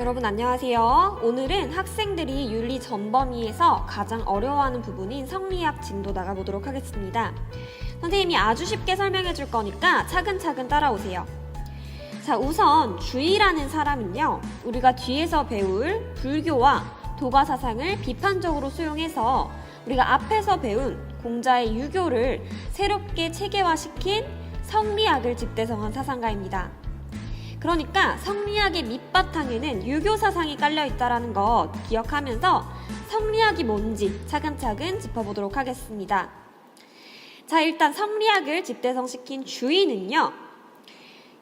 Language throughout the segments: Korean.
여러분 안녕하세요. 오늘은 학생들이 윤리 전범위에서 가장 어려워하는 부분인 성리학 진도 나가보도록 하겠습니다. 선생님이 아주 쉽게 설명해 줄 거니까 차근차근 따라오세요. 자, 우선 주의라는 사람은요, 우리가 뒤에서 배울 불교와 도가 사상을 비판적으로 수용해서 우리가 앞에서 배운 공자의 유교를 새롭게 체계화시킨 성리학을 집대성한 사상가입니다. 그러니까 성리학의 밑바탕에는 유교 사상이 깔려 있다라는 것 기억하면서 성리학이 뭔지 차근차근 짚어보도록 하겠습니다. 자, 일단 성리학을 집대성시킨 주인은요.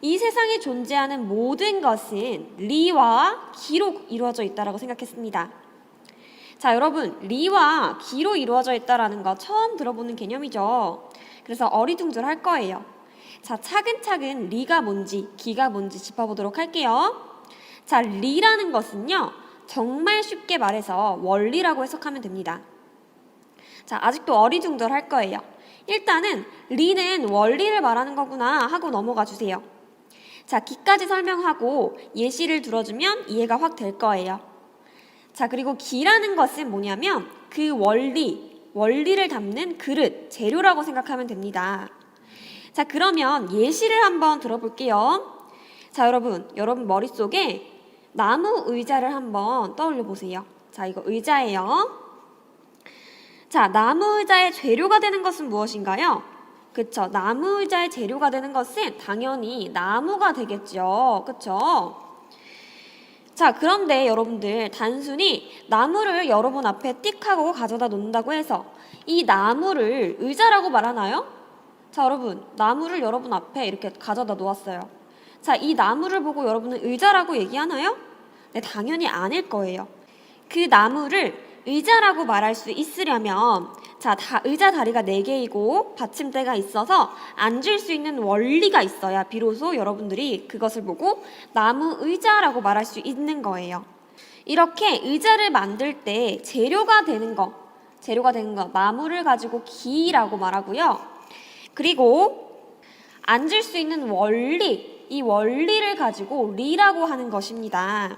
이 세상에 존재하는 모든 것은 리와 기로 이루어져 있다라고 생각했습니다. 자, 여러분, 리와 기로 이루어져 있다라는 거 처음 들어보는 개념이죠. 그래서 어리둥절할 거예요. 자, 차근차근 리가 뭔지, 기가 뭔지 짚어보도록 할게요. 자, 리라는 것은요, 정말 쉽게 말해서 원리라고 해석하면 됩니다. 자, 아직도 어리둥절할 거예요. 일단은 리는 원리를 말하는 거구나 하고 넘어가 주세요. 자, 기까지 설명하고 예시를 들어주면 이해가 확 될 거예요. 자, 그리고 기라는 것은 뭐냐면 그 원리, 원리를 담는 그릇, 재료라고 생각하면 됩니다. 자, 그러면 예시를 한번 들어볼게요. 자, 여러분, 여러분 머릿속에 나무 의자를 한번 떠올려 보세요. 자, 이거 의자예요. 자, 나무 의자의 재료가 되는 것은 무엇인가요? 그쵸. 나무 의자의 재료가 되는 것은 당연히 나무가 되겠죠. 그쵸. 자, 그런데 여러분들 단순히 나무를 여러분 앞에 띡 하고 가져다 놓는다고 해서 이 나무를 의자라고 말하나요? 자, 여러분, 나무를 여러분 앞에 이렇게 가져다 놓았어요. 자, 이 나무를 보고 여러분은 의자라고 얘기하나요? 네, 당연히 아닐 거예요. 그 나무를 의자라고 말할 수 있으려면 자, 다 의자 다리가 네개이고 받침대가 있어서 앉을 수 있는 원리가 있어야 비로소 여러분들이 그것을 보고 나무 의자라고 말할 수 있는 거예요. 이렇게 의자를 만들 때 재료가 되는 거, 재료가 되는 거, 나무를 가지고 기라고 말하고요. 그리고 앉을 수 있는 원리, 이 원리를 가지고 리라고 하는 것입니다.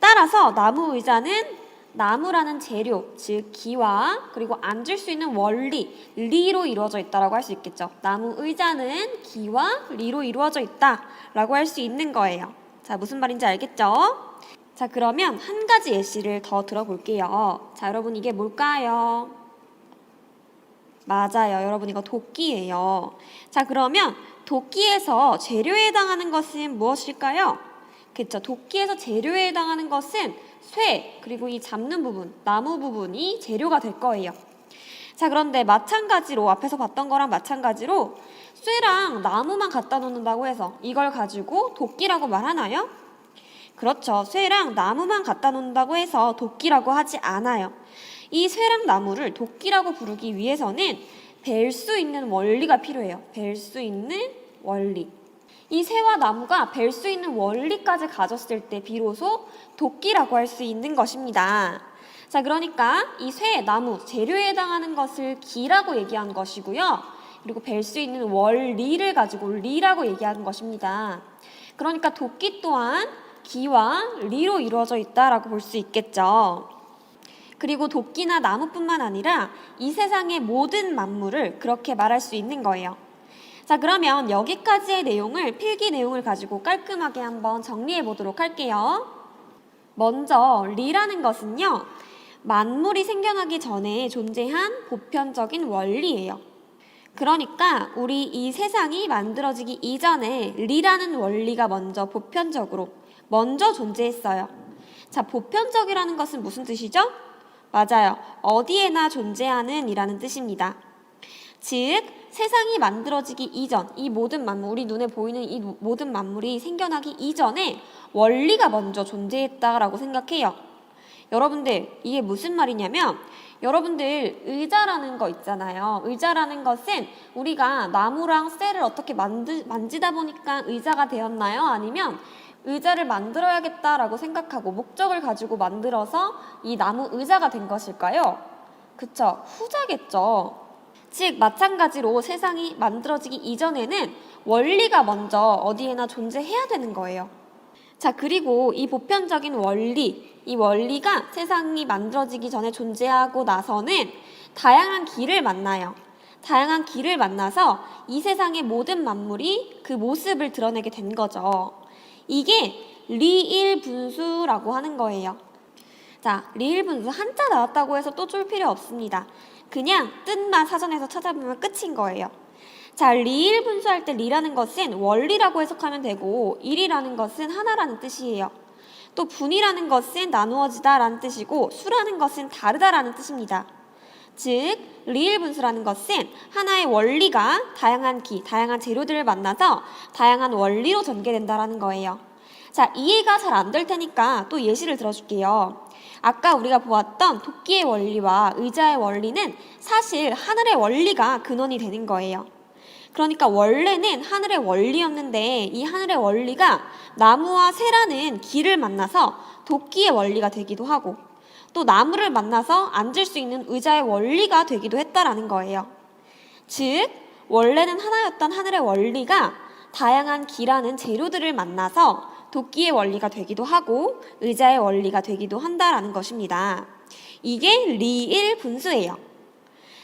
따라서 나무 의자는 나무라는 재료, 즉 기와 그리고 앉을 수 있는 원리, 리로 이루어져 있다라고 할 수 있겠죠. 나무 의자는 기와 리로 이루어져 있다라고 할 수 있는 거예요. 자, 무슨 말인지 알겠죠? 자, 그러면 한 가지 예시를 더 들어볼게요. 자, 여러분 이게 뭘까요? 맞아요. 여러분 이거 도끼예요. 자, 그러면 도끼에서 재료에 해당하는 것은 무엇일까요? 그렇죠. 도끼에서 재료에 해당하는 것은 쇠 그리고 이 잡는 부분, 나무 부분이 재료가 될 거예요. 자, 그런데 마찬가지로 앞에서 봤던 거랑 마찬가지로 쇠랑 나무만 갖다 놓는다고 해서 이걸 가지고 도끼라고 말하나요? 그렇죠. 쇠랑 나무만 갖다 놓는다고 해서 도끼라고 하지 않아요. 이 쇠랑 나무를 도끼라고 부르기 위해서는 벨 수 있는 원리가 필요해요. 벨 수 있는 원리. 이 새와 나무가 벨 수 있는 원리까지 가졌을 때 비로소 도끼라고 할 수 있는 것입니다. 자, 그러니까 이 쇠, 나무, 재료에 해당하는 것을 기라고 얘기한 것이고요. 그리고 벨 수 있는 원리를 가지고 리라고 얘기하는 것입니다. 그러니까 도끼 또한 기와 리로 이루어져 있다라고 볼 수 있겠죠. 그리고 도끼나 나무뿐만 아니라 이 세상의 모든 만물을 그렇게 말할 수 있는 거예요. 자, 그러면 여기까지의 내용을 필기 내용을 가지고 깔끔하게 한번 정리해 보도록 할게요. 먼저 리라는 것은요. 만물이 생겨나기 전에 존재한 보편적인 원리예요. 그러니까 우리 이 세상이 만들어지기 이전에 리라는 원리가 먼저 보편적으로 먼저 존재했어요. 자, 보편적이라는 것은 무슨 뜻이죠? 맞아요. 어디에나 존재하는 이라는 뜻입니다. 즉, 세상이 만들어지기 이전, 이 모든 만물, 우리 눈에 보이는 이 모든 만물이 생겨나기 이전에 원리가 먼저 존재했다라고 생각해요. 여러분들, 이게 무슨 말이냐면, 여러분들, 의자라는 거 있잖아요. 의자라는 것은 우리가 나무랑 쇠를 어떻게 만드, 만지다 보니까 의자가 되었나요? 아니면 의자를 만들어야겠다라고 생각하고 목적을 가지고 만들어서 이 나무 의자가 된 것일까요? 그쵸. 후자겠죠. 즉, 마찬가지로 세상이 만들어지기 이전에는 원리가 먼저 어디에나 존재해야 되는 거예요. 자, 그리고 이 보편적인 원리, 이 원리가 세상이 만들어지기 전에 존재하고 나서는 다양한 길을 만나요. 다양한 길을 만나서 이 세상의 모든 만물이 그 모습을 드러내게 된 거죠. 이게 리일 분수라고 하는 거예요. 자, 리일 분수 한자 나왔다고 해서 또 줄 필요 없습니다. 그냥 뜻만 사전에서 찾아보면 끝인 거예요. 자, 리일 분수할 때 리라는 것은 원리라고 해석하면 되고 일이라는 것은 하나라는 뜻이에요. 또 분이라는 것은 나누어지다라는 뜻이고 수라는 것은 다르다라는 뜻입니다. 즉, 리일 분수라는 것은 하나의 원리가 다양한 기, 다양한 재료들을 만나서 다양한 원리로 전개된다라는 거예요. 자, 이해가 잘 안 될 테니까 또 예시를 들어줄게요. 아까 우리가 보았던 도끼의 원리와 의자의 원리는 사실 하늘의 원리가 근원이 되는 거예요. 그러니까 원래는 하늘의 원리였는데 이 하늘의 원리가 나무와 새라는 길을 만나서 도끼의 원리가 되기도 하고 또 나무를 만나서 앉을 수 있는 의자의 원리가 되기도 했다라는 거예요. 즉, 원래는 하나였던 하늘의 원리가 다양한 기라는 재료들을 만나서 도끼의 원리가 되기도 하고 의자의 원리가 되기도 한다라는 것입니다. 이게 리일 분수예요.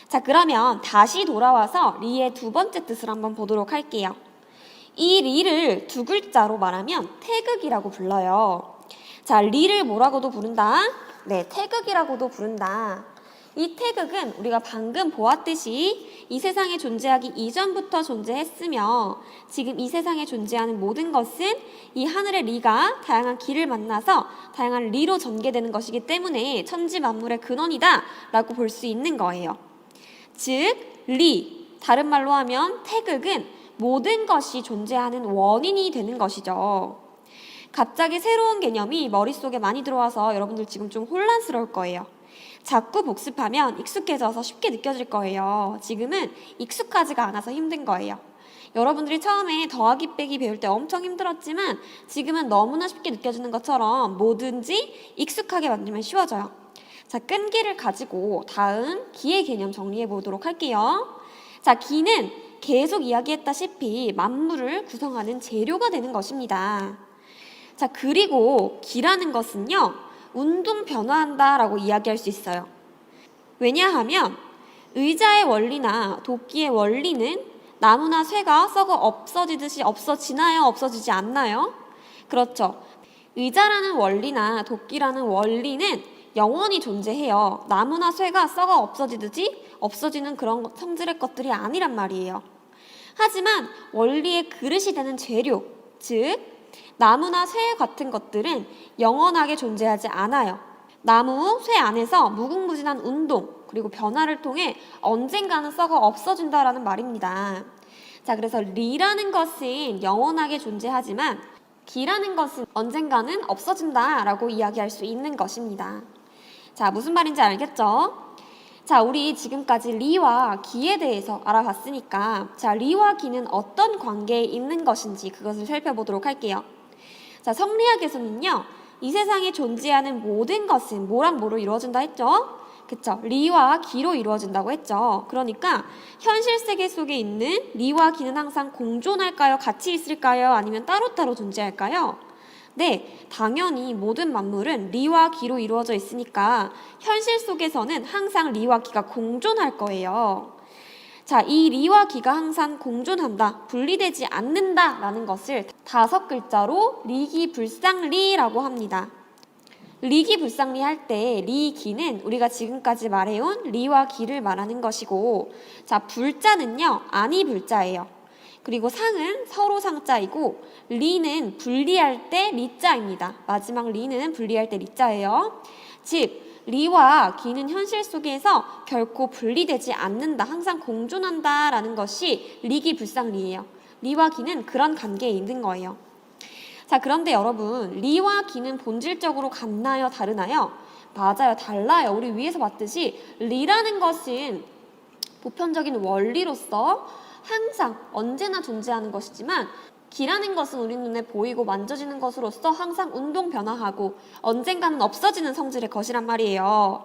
자, 그러면 다시 돌아와서 리의 두 번째 뜻을 한번 보도록 할게요. 이 리를 두 글자로 말하면 태극이라고 불러요. 자, 리를 뭐라고도 부른다? 네, 태극이라고도 부른다. 이 태극은 우리가 방금 보았듯이 이 세상에 존재하기 이전부터 존재했으며 지금 이 세상에 존재하는 모든 것은 이 하늘의 리가 다양한 길을 만나서 다양한 리로 전개되는 것이기 때문에 천지 만물의 근원이다 라고 볼 수 있는 거예요. 즉, 리, 다른 말로 하면 태극은 모든 것이 존재하는 원인이 되는 것이죠. 갑자기 새로운 개념이 머릿속에 많이 들어와서 여러분들 지금 좀 혼란스러울 거예요. 자꾸 복습하면 익숙해져서 쉽게 느껴질 거예요. 지금은 익숙하지가 않아서 힘든 거예요. 여러분들이 처음에 더하기 빼기 배울 때 엄청 힘들었지만 지금은 너무나 쉽게 느껴지는 것처럼 뭐든지 익숙하게 만들면 쉬워져요. 자, 끈기를 가지고 다음 기의 개념 정리해 보도록 할게요. 자, 기는 계속 이야기했다시피 만물을 구성하는 재료가 되는 것입니다. 자, 그리고 기라는 것은요, 운동 변화한다라고 이야기할 수 있어요. 왜냐하면 의자의 원리나 도끼의 원리는 나무나 쇠가 썩어 없어지듯이 없어지나요? 없어지지 않나요? 그렇죠. 의자라는 원리나 도끼라는 원리는 영원히 존재해요. 나무나 쇠가 썩어 없어지듯이 없어지는 그런 성질의 것들이 아니란 말이에요. 하지만 원리의 그릇이 되는 재료, 즉 나무나 쇠 같은 것들은 영원하게 존재하지 않아요. 나무, 쇠 안에서 무궁무진한 운동, 그리고 변화를 통해 언젠가는 썩어 없어진다라는 말입니다. 자, 그래서 리라는 것은 영원하게 존재하지만 기라는 것은 언젠가는 없어진다라고 이야기할 수 있는 것입니다. 자, 무슨 말인지 알겠죠? 자, 우리 지금까지 리와 기에 대해서 알아봤으니까 자, 리와 기는 어떤 관계에 있는 것인지 그것을 살펴보도록 할게요. 자, 성리학에서는요, 이 세상에 존재하는 모든 것은 뭐랑 뭐로 이루어진다 했죠? 그쵸. 리와 기로 이루어진다고 했죠. 그러니까 현실 세계 속에 있는 리와 기는 항상 공존할까요? 같이 있을까요? 아니면 따로따로 존재할까요? 네, 당연히 모든 만물은 리와 기로 이루어져 있으니까 현실 속에서는 항상 리와 기가 공존할 거예요. 자, 이 리와 기가 항상 공존한다, 분리되지 않는다 라는 것을 다섯 글자로 리기불상리라고 합니다. 리기불상리 할 때 리기는 우리가 지금까지 말해온 리와 기를 말하는 것이고, 자, 불자는요, 아니 불자예요. 그리고 상은 서로 상자이고, 리는 분리할 때 리자입니다. 마지막 리는 분리할 때 리자예요. 즉, 리와 기는 현실 속에서 결코 분리되지 않는다, 항상 공존한다라는 것이 리기 불상리예요. 리와 기는 그런 관계에 있는 거예요. 자, 그런데 여러분, 리와 기는 본질적으로 같나요, 다르나요? 맞아요, 달라요. 우리 위에서 봤듯이 리라는 것은 보편적인 원리로서 항상 언제나 존재하는 것이지만 기라는 것은 우리 눈에 보이고 만져지는 것으로서 항상 운동 변화하고 언젠가는 없어지는 성질의 것이란 말이에요.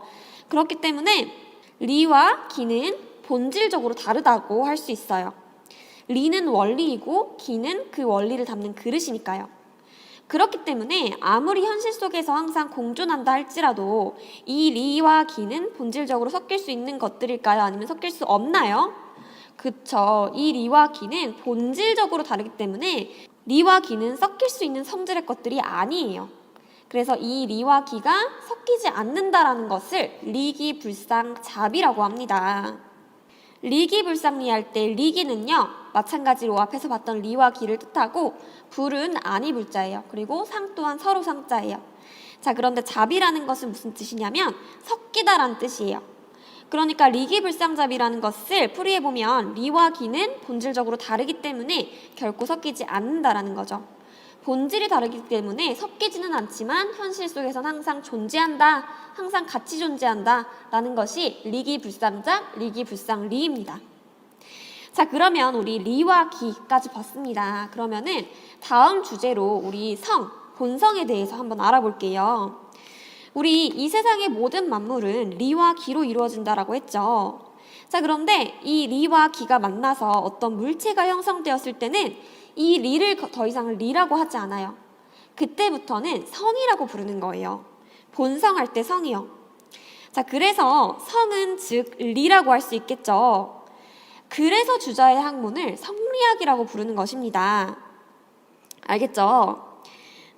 그렇기 때문에 리와 기는 본질적으로 다르다고 할 수 있어요. 리는 원리이고 기는 그 원리를 담는 그릇이니까요. 그렇기 때문에 아무리 현실 속에서 항상 공존한다 할지라도 이 리와 기는 본질적으로 섞일 수 있는 것들일까요? 아니면 섞일 수 없나요? 그쵸. 이 리와 기는 본질적으로 다르기 때문에 리와 기는 섞일 수 있는 성질의 것들이 아니에요. 그래서 이 리와 기가 섞이지 않는다라는 것을 리기불상잡이라고 합니다. 리기불상리 할 때 리기는요 마찬가지로 앞에서 봤던 리와 기를 뜻하고 불은 아니 불자예요. 그리고 상 또한 서로 상자예요. 자 그런데 잡이라는 것은 무슨 뜻이냐면 섞이다라는 뜻이에요. 그러니까 리기불상잡이라는 것을 풀이해 보면 리와 기는 본질적으로 다르기 때문에 결코 섞이지 않는다라는 거죠. 본질이 다르기 때문에 섞이지는 않지만 현실 속에선 항상 존재한다, 항상 같이 존재한다 라는 것이 리기불상잡, 리기불상리입니다. 자, 그러면 우리 리와 기까지 봤습니다. 그러면은 다음 주제로 우리 성, 본성에 대해서 한번 알아볼게요. 우리 이 세상의 모든 만물은 리와 기로 이루어진다라고 했죠. 자, 그런데 이 리와 기가 만나서 어떤 물체가 형성되었을 때는 이 리를 더 이상 리라고 하지 않아요. 그때부터는 성이라고 부르는 거예요. 본성할 때 성이요. 자, 그래서 성은 즉 리라고 할 수 있겠죠. 그래서 주자의 학문을 성리학이라고 부르는 것입니다. 알겠죠?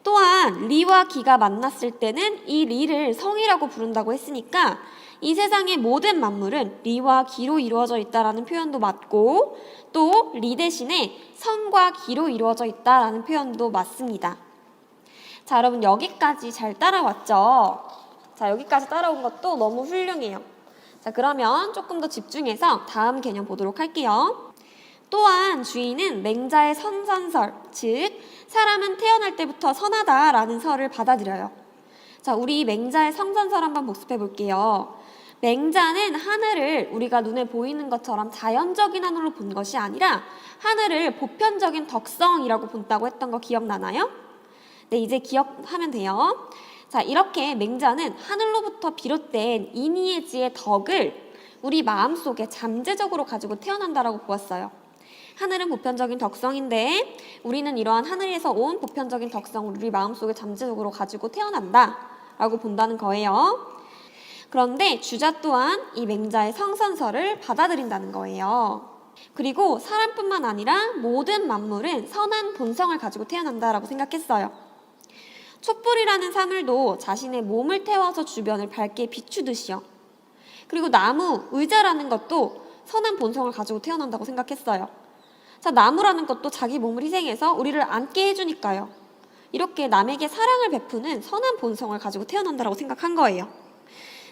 또한 리와 기가 만났을 때는 이 리를 성이라고 부른다고 했으니까 이 세상의 모든 만물은 리와 기로 이루어져 있다라는 표현도 맞고 또 리 대신에 성과 기로 이루어져 있다라는 표현도 맞습니다. 자, 여러분 여기까지 잘 따라왔죠? 자, 여기까지 따라온 것도 너무 훌륭해요. 자, 그러면 조금 더 집중해서 다음 개념 보도록 할게요. 또한 주인은 맹자의 선선설, 즉 사람은 태어날 때부터 선하다라는 설을 받아들여요. 자, 우리 맹자의 성선설 한번 복습해 볼게요. 맹자는 하늘을 우리가 눈에 보이는 것처럼 자연적인 하늘로 본 것이 아니라 하늘을 보편적인 덕성이라고 본다고 했던 거 기억나나요? 네, 이제 기억하면 돼요. 자, 이렇게 맹자는 하늘로부터 비롯된 이니에지의 덕을 우리 마음속에 잠재적으로 가지고 태어난다라고 보았어요. 하늘은 보편적인 덕성인데 우리는 이러한 하늘에서 온 보편적인 덕성을 우리 마음속에 잠재적으로 가지고 태어난다 라고 본다는 거예요. 그런데 주자 또한 이 맹자의 성선설을 받아들인다는 거예요. 그리고 사람뿐만 아니라 모든 만물은 선한 본성을 가지고 태어난다라고 생각했어요. 촛불이라는 사물도 자신의 몸을 태워서 주변을 밝게 비추듯이요. 그리고 나무, 의자라는 것도 선한 본성을 가지고 태어난다고 생각했어요. 자, 나무라는 것도 자기 몸을 희생해서 우리를 앉게 해주니까요. 이렇게 남에게 사랑을 베푸는 선한 본성을 가지고 태어난다고 생각한 거예요.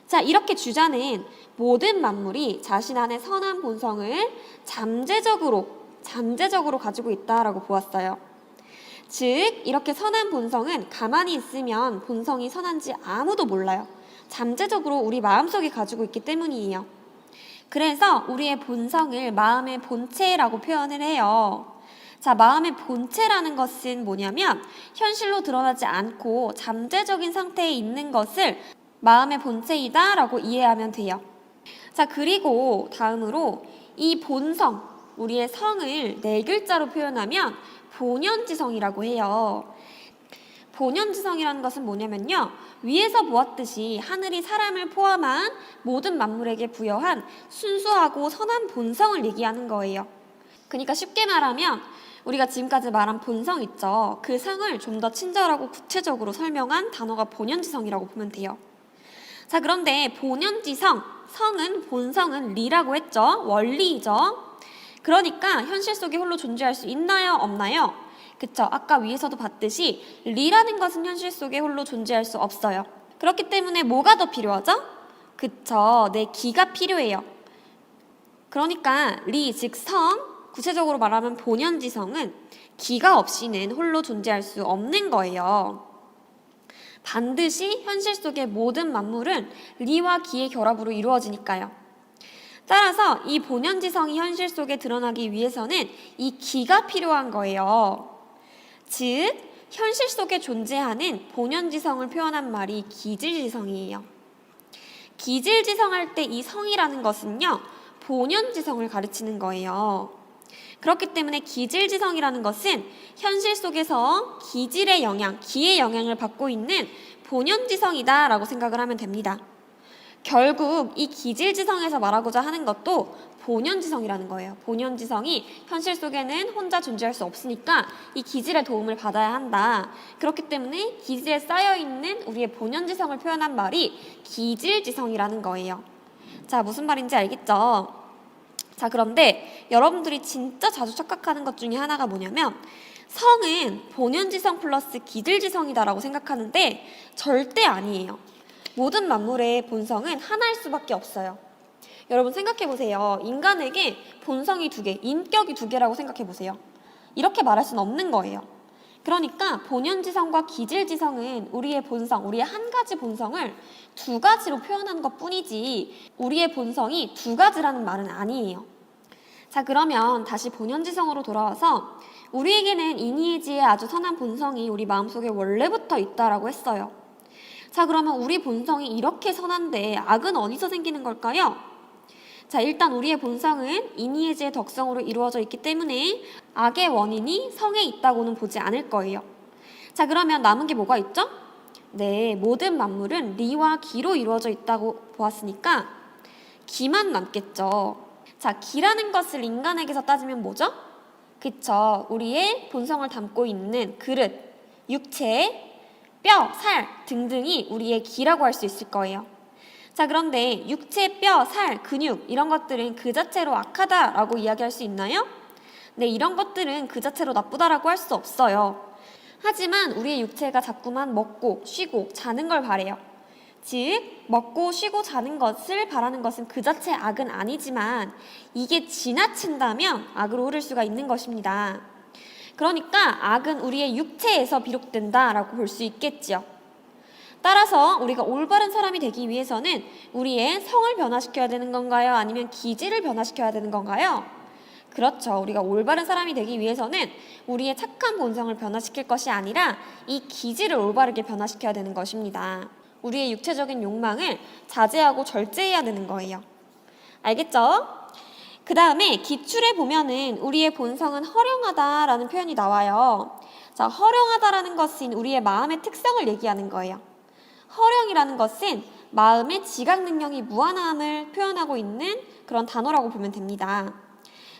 자, 이렇게 주자는 모든 만물이 자신 안에 선한 본성을 잠재적으로, 잠재적으로 가지고 있다라고 보았어요. 즉, 이렇게 선한 본성은 가만히 있으면 본성이 선한지 아무도 몰라요. 잠재적으로 우리 마음속에 가지고 있기 때문이에요. 그래서 우리의 본성을 마음의 본체라고 표현을 해요. 자, 마음의 본체라는 것은 뭐냐면 현실로 드러나지 않고 잠재적인 상태에 있는 것을 마음의 본체이다 라고 이해하면 돼요. 자, 그리고 다음으로 이 본성, 우리의 성을 네 글자로 표현하면 본연지성이라고 해요. 본연지성이라는 것은 뭐냐면요. 위에서 보았듯이 하늘이 사람을 포함한 모든 만물에게 부여한 순수하고 선한 본성을 얘기하는 거예요. 그러니까 쉽게 말하면 우리가 지금까지 말한 본성 있죠. 그 성을 좀 더 친절하고 구체적으로 설명한 단어가 본연지성이라고 보면 돼요. 자, 그런데 본연지성, 성은 본성은 리라고 했죠. 원리이죠. 그러니까 현실 속에 홀로 존재할 수 있나요? 없나요? 그쵸. 아까 위에서도 봤듯이 리라는 것은 현실 속에 홀로 존재할 수 없어요. 그렇기 때문에 뭐가 더 필요하죠? 그쵸. 내 기가 필요해요. 그러니까 리, 즉 성, 구체적으로 말하면 본연지성은 기가 없이는 홀로 존재할 수 없는 거예요. 반드시 현실 속의 모든 만물은 리와 기의 결합으로 이루어지니까요. 따라서 이 본연지성이 현실 속에 드러나기 위해서는 이 기가 필요한 거예요. 즉, 현실 속에 존재하는 본연지성을 표현한 말이 기질지성이에요. 기질지성할 때 이 성이라는 것은요, 본연지성을 가르치는 거예요. 그렇기 때문에 기질지성이라는 것은 현실 속에서 기질의 영향, 기의 영향을 받고 있는 본연지성이다라고 생각을 하면 됩니다. 결국 이 기질지성에서 말하고자 하는 것도 본연지성이라는 거예요. 본연지성이 현실 속에는 혼자 존재할 수 없으니까 이 기질의 도움을 받아야 한다. 그렇기 때문에 기질에 쌓여 있는 우리의 본연지성을 표현한 말이 기질지성이라는 거예요. 자, 무슨 말인지 알겠죠? 자, 그런데 여러분들이 진짜 자주 착각하는 것 중에 하나가 뭐냐면 성은 본연지성 플러스 기질지성이다라고 생각하는데 절대 아니에요. 모든 만물의 본성은 하나일 수밖에 없어요. 여러분 생각해 보세요. 인간에게 본성이 두 개, 인격이 두 개라고 생각해 보세요. 이렇게 말할 수는 없는 거예요. 그러니까 본연지성과 기질지성은 우리의 본성, 우리의 한 가지 본성을 두 가지로 표현하는 것 뿐이지 우리의 본성이 두 가지라는 말은 아니에요. 자, 그러면 다시 본연지성으로 돌아와서 우리에게는 이니에지의 아주 선한 본성이 우리 마음속에 원래부터 있다라고 했어요. 자, 그러면 우리 본성이 이렇게 선한데 악은 어디서 생기는 걸까요? 자, 일단 우리의 본성은 이니에지의 덕성으로 이루어져 있기 때문에 악의 원인이 성에 있다고는 보지 않을 거예요. 자, 그러면 남은 게 뭐가 있죠? 네, 모든 만물은 리와 기로 이루어져 있다고 보았으니까 기만 남겠죠. 자, 기라는 것을 인간에게서 따지면 뭐죠? 그쵸. 우리의 본성을 담고 있는 그릇, 육체, 뼈, 살 등등이 우리의 기라고 할 수 있을 거예요. 자, 그런데 육체, 뼈, 살, 근육 이런 것들은 그 자체로 악하다라고 이야기할 수 있나요? 네, 이런 것들은 그 자체로 나쁘다라고 할 수 없어요. 하지만 우리의 육체가 자꾸만 먹고 쉬고 자는 걸 바래요. 즉, 먹고 쉬고 자는 것을 바라는 것은 그 자체 악은 아니지만 이게 지나친다면 악으로 흐를 수가 있는 것입니다. 그러니까 악은 우리의 육체에서 비롯된다라고 볼 수 있겠지요. 따라서 우리가 올바른 사람이 되기 위해서는 우리의 성을 변화시켜야 되는 건가요? 아니면 기질을 변화시켜야 되는 건가요? 그렇죠. 우리가 올바른 사람이 되기 위해서는 우리의 착한 본성을 변화시킬 것이 아니라 이 기질을 올바르게 변화시켜야 되는 것입니다. 우리의 육체적인 욕망을 자제하고 절제해야 되는 거예요. 알겠죠? 그 다음에 기출에 보면은 우리의 본성은 허령하다라는 표현이 나와요. 자, 허령하다라는 것은 우리의 마음의 특성을 얘기하는 거예요. 허령이라는 것은 마음의 지각 능력이 무한함을 표현하고 있는 그런 단어라고 보면 됩니다.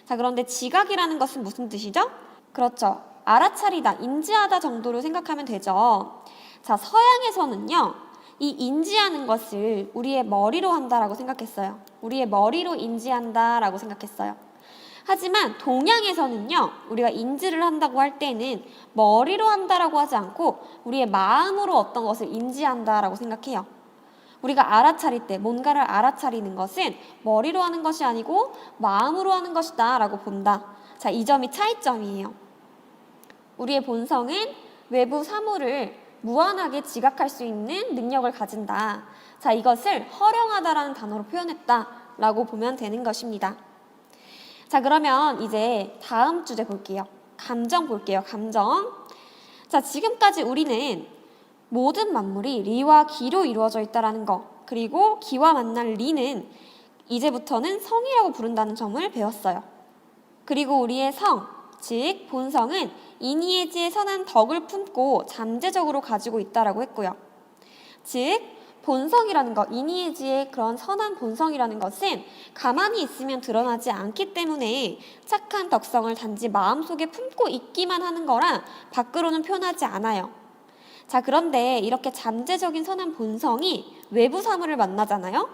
자, 그런데 지각이라는 것은 무슨 뜻이죠? 그렇죠. 알아차리다, 인지하다 정도로 생각하면 되죠. 자, 서양에서는요, 이 인지하는 것을 우리의 머리로 한다라고 생각했어요. 우리의 머리로 인지한다라고 생각했어요. 하지만 동양에서는요, 우리가 인지를 한다고 할 때는 머리로 한다라고 하지 않고 우리의 마음으로 어떤 것을 인지한다라고 생각해요. 우리가 알아차릴 때 뭔가를 알아차리는 것은 머리로 하는 것이 아니고 마음으로 하는 것이다 라고 본다. 자, 이 점이 차이점이에요. 우리의 본성은 외부 사물을 무한하게 지각할 수 있는 능력을 가진다. 자, 이것을 허령하다라는 단어로 표현했다라고 보면 되는 것입니다. 자, 그러면 이제 다음 주제 볼게요. 감정 볼게요. 감정. 자, 지금까지 우리는 모든 만물이 리와 기로 이루어져 있다라는 거, 그리고 기와 만날 리는 이제부터는 성이라고 부른다는 점을 배웠어요. 그리고 우리의 성, 즉 본성은 이니에지의 선한 덕을 품고 잠재적으로 가지고 있다라고 했고요. 즉 본성이라는 것, 이니에지의 그런 선한 본성이라는 것은 가만히 있으면 드러나지 않기 때문에 착한 덕성을 단지 마음속에 품고 있기만 하는 거라 밖으로는 표현하지 않아요. 자, 그런데 이렇게 잠재적인 선한 본성이 외부 사물을 만나잖아요?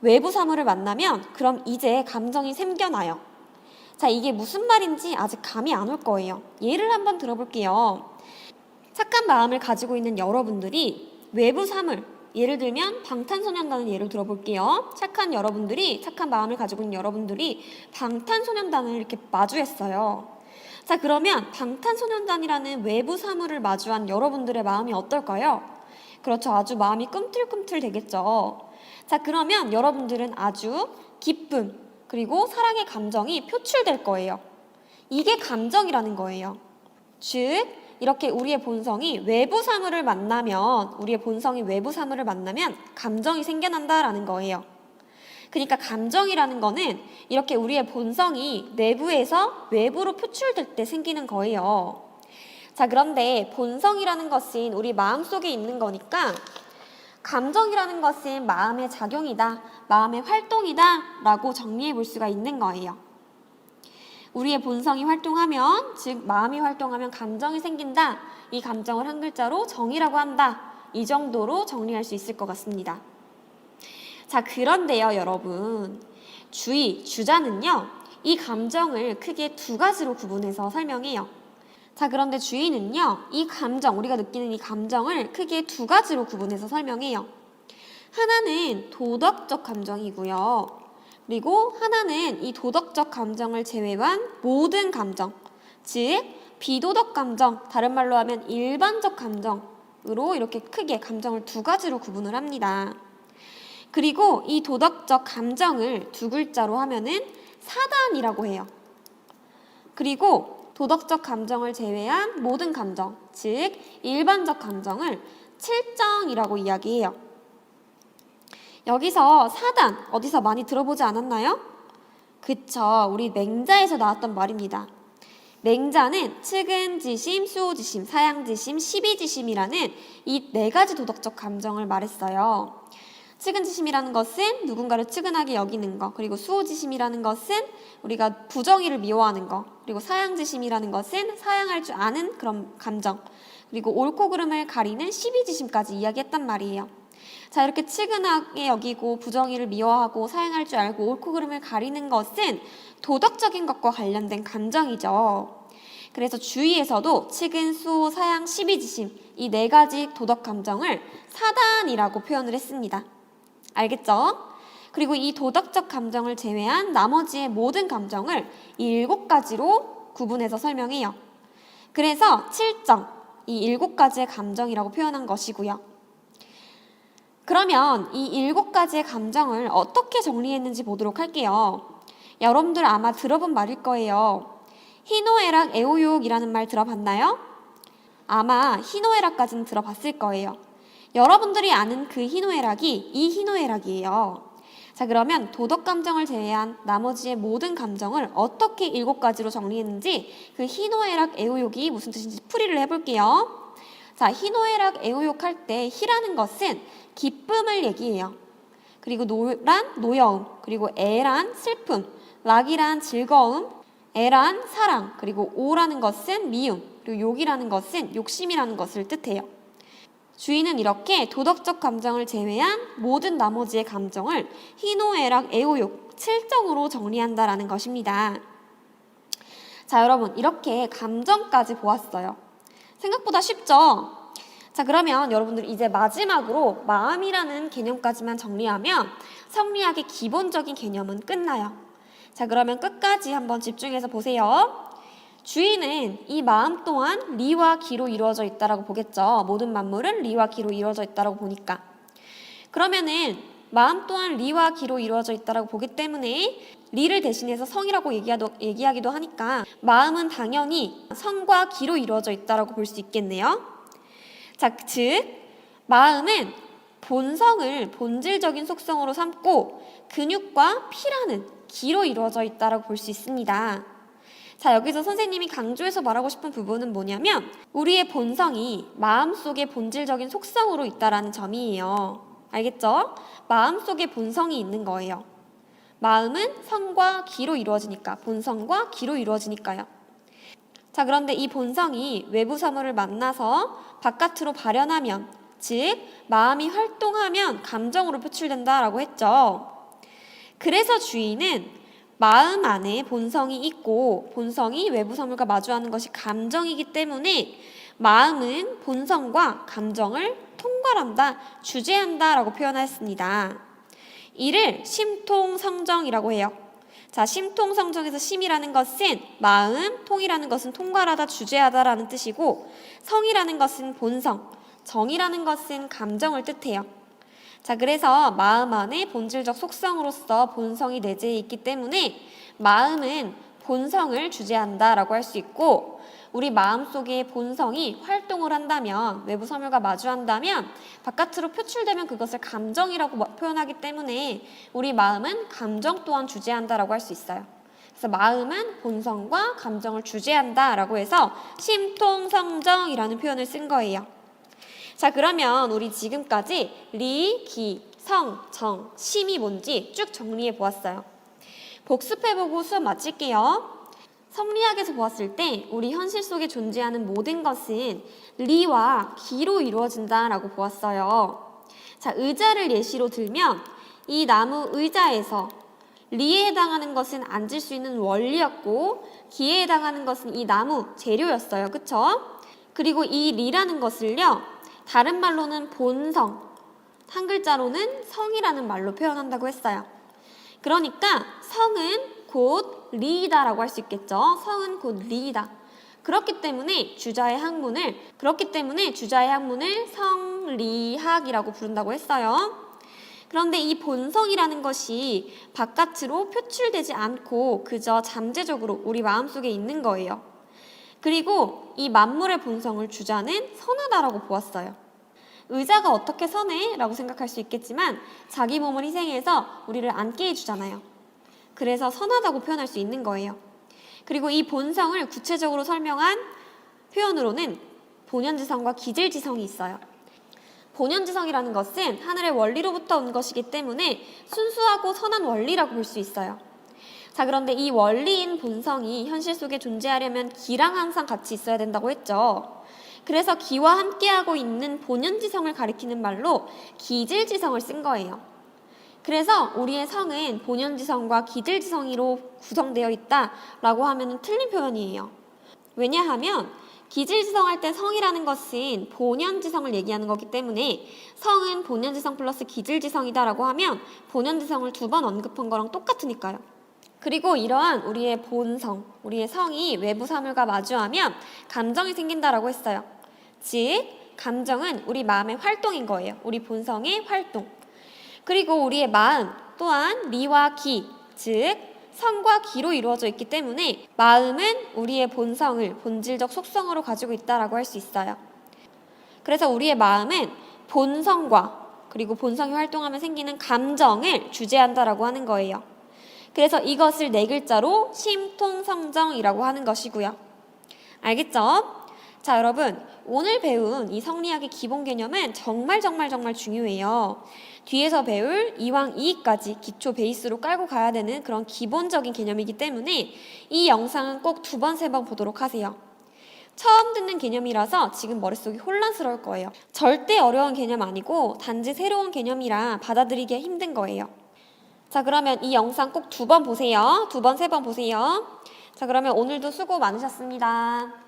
외부 사물을 만나면 그럼 이제 감정이 생겨나요. 자, 이게 무슨 말인지 아직 감이 안 올 거예요. 예를 한번 들어볼게요. 착한 마음을 가지고 있는 여러분들이 외부 사물, 예를 들면 방탄소년단을 예를 들어볼게요. 착한 여러분들이, 착한 마음을 가지고 있는 여러분들이 방탄소년단을 이렇게 마주했어요. 자, 그러면 방탄소년단이라는 외부 사물을 마주한 여러분들의 마음이 어떨까요? 그렇죠. 아주 마음이 꿈틀꿈틀 되겠죠. 자, 그러면 여러분들은 아주 기쁨, 그리고 사랑의 감정이 표출될 거예요. 이게 감정이라는 거예요. 즉, 이렇게 우리의 본성이 외부 사물을 만나면, 우리의 본성이 외부 사물을 만나면 감정이 생겨난다라는 거예요. 그러니까 감정이라는 거는 이렇게 우리의 본성이 내부에서 외부로 표출될 때 생기는 거예요. 자, 그런데 본성이라는 것은 우리 마음 속에 있는 거니까 감정이라는 것은 마음의 작용이다, 마음의 활동이다 라고 정리해 볼 수가 있는 거예요. 우리의 본성이 활동하면, 즉, 마음이 활동하면 감정이 생긴다. 이 감정을 한 글자로 정이라고 한다. 이 정도로 정리할 수 있을 것 같습니다. 자, 그런데요, 여러분. 주의, 주자는요, 이 감정을 크게 두 가지로 구분해서 설명해요. 자, 그런데 주의는요, 이 감정, 우리가 느끼는 이 감정을 크게 두 가지로 구분해서 설명해요. 하나는 도덕적 감정이고요. 그리고 하나는 이 도덕적 감정을 제외한 모든 감정, 즉, 비도덕 감정, 다른 말로 하면 일반적 감정으로 이렇게 크게 감정을 두 가지로 구분을 합니다. 그리고 이 도덕적 감정을 두 글자로 하면은 사단이라고 해요. 그리고 도덕적 감정을 제외한 모든 감정, 즉 일반적 감정을 칠정이라고 이야기해요. 여기서 사단 어디서 많이 들어보지 않았나요? 그쵸, 우리 맹자에서 나왔던 말입니다. 맹자는 측은지심, 수호지심, 사양지심, 시비지심이라는 이 네 가지 도덕적 감정을 말했어요. 측은지심이라는 것은 누군가를 측은하게 여기는 것, 그리고 수호지심이라는 것은 우리가 부정의를 미워하는 것, 그리고 사양지심이라는 것은 사양할 줄 아는 그런 감정, 그리고 옳고 그름을 가리는 시비지심까지 이야기했단 말이에요. 자, 이렇게 측은하게 여기고 부정의를 미워하고 사양할 줄 알고 옳고 그름을 가리는 것은 도덕적인 것과 관련된 감정이죠. 그래서 주의에서도 측은, 수호, 사양, 시비지심 이 네 가지 도덕 감정을 사단이라고 표현을 했습니다. 알겠죠? 그리고 이 도덕적 감정을 제외한 나머지의 모든 감정을 이 일곱 가지로 구분해서 설명해요. 그래서 칠정, 이 일곱 가지의 감정이라고 표현한 것이고요. 그러면 이 일곱 가지의 감정을 어떻게 정리했는지 보도록 할게요. 여러분들 아마 들어본 말일 거예요. 희노애락 애호욕이라는 말 들어봤나요? 아마 희노애락까지는 들어봤을 거예요. 여러분들이 아는 그 희노애락이 이 희노애락이에요. 자, 그러면 도덕 감정을 제외한 나머지의 모든 감정을 어떻게 일곱 가지로 정리했는지 그 희노애락 애호욕이 무슨 뜻인지 풀이를 해볼게요. 자, 희노애락 애호욕 할 때 희라는 것은 기쁨을 얘기해요. 그리고 노란 노여움, 그리고 애란 슬픔, 락이란 즐거움, 애란 사랑, 그리고 오라는 것은 미움, 그리고 욕이라는 것은 욕심이라는 것을 뜻해요. 주인은 이렇게 도덕적 감정을 제외한 모든 나머지의 감정을 희노애락 애호욕 칠정으로 정리한다라는 것입니다. 자, 여러분 이렇게 감정까지 보았어요. 생각보다 쉽죠? 자, 그러면 여러분들 이제 마지막으로 마음이라는 개념까지만 정리하면 성리학의 기본적인 개념은 끝나요. 자, 그러면 끝까지 한번 집중해서 보세요. 주인은 이 마음 또한 리와 기로 이루어져 있다라고 보겠죠. 모든 만물은 리와 기로 이루어져 있다라고 보니까. 그러면은 마음 또한 리와 기로 이루어져 있다라고 보기 때문에 리를 대신해서 성이라고 얘기하기도 하니까 마음은 당연히 성과 기로 이루어져 있다라고 볼 수 있겠네요. 자, 즉 마음은 본성을 본질적인 속성으로 삼고 근육과 피라는 기로 이루어져 있다라고 볼 수 있습니다. 자, 여기서 선생님이 강조해서 말하고 싶은 부분은 뭐냐면 우리의 본성이 마음속의 본질적인 속성으로 있다라는 점이에요. 알겠죠? 마음속에 본성이 있는 거예요. 마음은 성과 기로 이루어지니까 본성과 기로 이루어지니까요. 자, 그런데 이 본성이 외부 사물을 만나서 바깥으로 발현하면 즉 마음이 활동하면 감정으로 표출된다라고 했죠. 그래서 주인은 마음 안에 본성이 있고 본성이 외부 사물과 마주하는 것이 감정이기 때문에 마음은 본성과 감정을 통괄한다, 주재한다라고 표현했습니다. 이를 심통성정이라고 해요. 자, 심통성정에서 심이라는 것은 마음, 통이라는 것은 통괄하다, 주재하다라는 뜻이고 성이라는 것은 본성, 정이라는 것은 감정을 뜻해요. 자, 그래서 마음 안에 본질적 속성으로서 본성이 내재해 있기 때문에 마음은 본성을 주재한다라고 할 수 있고 우리 마음속의 본성이 활동을 한다면 외부 섬유가 마주한다면 바깥으로 표출되면 그것을 감정이라고 뭐- 표현하기 때문에 우리 마음은 감정 또한 주재한다라고 할 수 있어요. 그래서 마음은 본성과 감정을 주재한다라고 해서 심통성정이라는 표현을 쓴 거예요. 자, 그러면 우리 지금까지 리, 기, 성, 정, 심이 뭔지 쭉 정리해 보았어요. 복습해보고 수업 마칠게요. 성리학에서 보았을 때 우리 현실 속에 존재하는 모든 것은 리와 기로 이루어진다라고 보았어요. 자, 의자를 예시로 들면 이 나무 의자에서 리에 해당하는 것은 앉을 수 있는 원리였고 기에 해당하는 것은 이 나무 재료였어요. 그쵸? 그리고 이 리라는 것을요. 다른 말로는 본성, 한 글자로는 성이라는 말로 표현한다고 했어요. 그러니까 성은 곧 리이다라고 할 수 있겠죠. 성은 곧 리이다. 그렇기 때문에 주자의 학문을 그렇기 때문에 주자의 학문을 성리학이라고 부른다고 했어요. 그런데 이 본성이라는 것이 바깥으로 표출되지 않고 그저 잠재적으로 우리 마음속에 있는 거예요. 그리고 이 만물의 본성을 주자는 선하다라고 보았어요. 의자가 어떻게 선해? 라고 생각할 수 있겠지만 자기 몸을 희생해서 우리를 앉게 해주잖아요. 그래서 선하다고 표현할 수 있는 거예요. 그리고 이 본성을 구체적으로 설명한 표현으로는 본연지성과 기질지성이 있어요. 본연지성이라는 것은 하늘의 원리로부터 온 것이기 때문에 순수하고 선한 원리라고 볼 수 있어요. 자, 그런데 이 원리인 본성이 현실 속에 존재하려면 기랑 항상 같이 있어야 된다고 했죠. 그래서 기와 함께하고 있는 본연지성을 가리키는 말로 기질지성을 쓴 거예요. 그래서 우리의 성은 본연지성과 기질지성으로 구성되어 있다라고 하면 틀린 표현이에요. 왜냐하면 기질지성 할 때 성이라는 것은 본연지성을 얘기하는 거기 때문에 성은 본연지성 플러스 기질지성이다라고 하면 본연지성을 두 번 언급한 거랑 똑같으니까요. 그리고 이러한 우리의 본성, 우리의 성이 외부 사물과 마주하면 감정이 생긴다라고 했어요. 즉, 감정은 우리 마음의 활동인 거예요. 우리 본성의 활동. 그리고 우리의 마음 또한 리와 기, 즉 성과 기로 이루어져 있기 때문에 마음은 우리의 본성을 본질적 속성으로 가지고 있다라고 할 수 있어요. 그래서 우리의 마음은 본성과 그리고 본성이 활동하면 생기는 감정을 주재한다라고 하는 거예요. 그래서 이것을 네 글자로 심통성정이라고 하는 것이고요. 알겠죠? 자, 여러분, 오늘 배운 이 성리학의 기본 개념은 정말 정말 정말 중요해요. 뒤에서 배울 이왕 이까지 기초 베이스로 깔고 가야 되는 그런 기본적인 개념이기 때문에 이 영상은 꼭 두 번, 세 번 보도록 하세요. 처음 듣는 개념이라서 지금 머릿속이 혼란스러울 거예요. 절대 어려운 개념 아니고 단지 새로운 개념이라 받아들이기 힘든 거예요. 자, 그러면 이 영상 꼭 두 번 보세요. 두 번, 세 번 보세요. 자, 그러면 오늘도 수고 많으셨습니다.